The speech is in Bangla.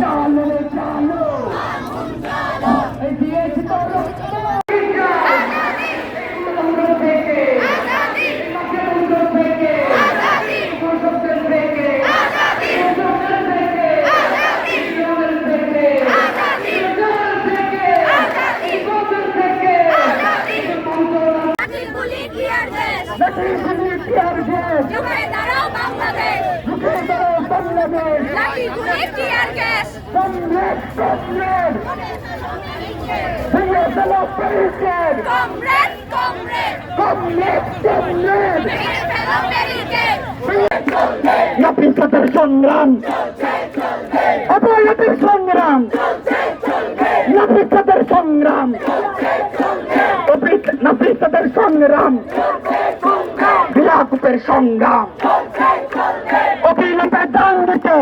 চালো চালো এই দিয়েছি তো নাকি গুলি টিয়ার গ্যাস রুখে দাঁড়াও বাংলাদেশ। রুখে দাঁড়াও বাংলাদেশ নাকি গুলি টিয়ার গ্যাস কংগ্রেস কংগ্রেস ভেঙে ফেলো ব্যারিকেড কংগ্রেস কংগ্রেস কংগ্রেস কংগ্রেস ভেঙে ফেলো ব্যারিকেড নাপিতাদের সংগ্রাম। অবৈধের সংগ্রাম নাপিতাদের সংগ্রাম নাপিতাদের সংগ্রাম। মুক্তির সংগ্রাম। অবিলম্বে দান দিতে